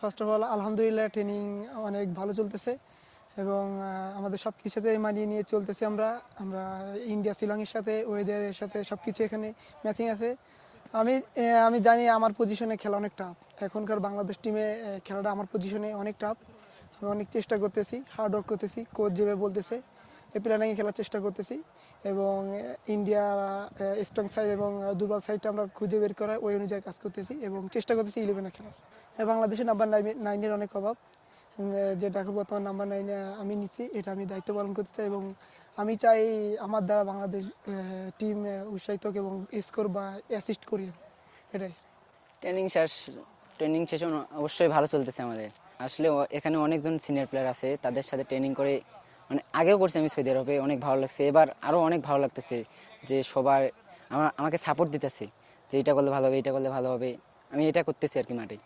First of all আলহামদুলিল্লাহ training অনেক ভালো চলতেছে এবং আমাদের সব কিছুতে মানিয়ে নিয়ে চলতেছি আমরা। আমরা ইন্ডিয়া শিলংয়ের সাথে ওয়েদারের সাথে সব কিছু এখানে ম্যাচিং আছে। আমি আমি জানি আমার পজিশনে খেলা অনেক টাফ এখনকার বাংলাদেশ টিমে খেলাটা আমার পজিশনে অনেক টাফ আমি অনেক চেষ্টা করতেছি হার্ড ওয়ার্ক করতেছি কোচ যেভাবে বলতেছে। এই প্ল্যানিংয়ে খেলার চেষ্টা করতেছি এবং ইন্ডিয়া স্ট্রং সাইড এবং দুর্বল সাইডটা আমরা খুঁজে বের করা ওই অনুযায়ী কাজ করতেছি এবং চেষ্টা করতেছি ইলেভেনে খেলা বাংলাদেশে নাম্বার নাইন নাইনের অনেক অভাব। যেটা বর্তমান নাম্বার নাইনে আমি নিচ্ছি, এটা আমি দায়িত্ব পালন করতে চাই এবং আমি চাই আমার দ্বারা বাংলাদেশ টিম উৎসাহিত এবং স্কোর বা অ্যাসিস্ট করি এটাই। ট্রেনিং শেষ ট্রেনিং সেশন অবশ্যই ভালো চলতেছে আমাদের। আসলে এখানে অনেকজন সিনিয়র প্লেয়ার আছে, তাদের সাথে ট্রেনিং করে মানে আগেও করছি আমি সৌদি আরবে, অনেক ভালো লাগছে। এবার আরও অনেক ভালো লাগতেছে যে সবার আমার, আমাকে সাপোর্ট দিতেছে যে এটা করলে ভালো হবে, এটা করলে ভালো হবে। আমি এটা করতেছি আর কি মাঠে।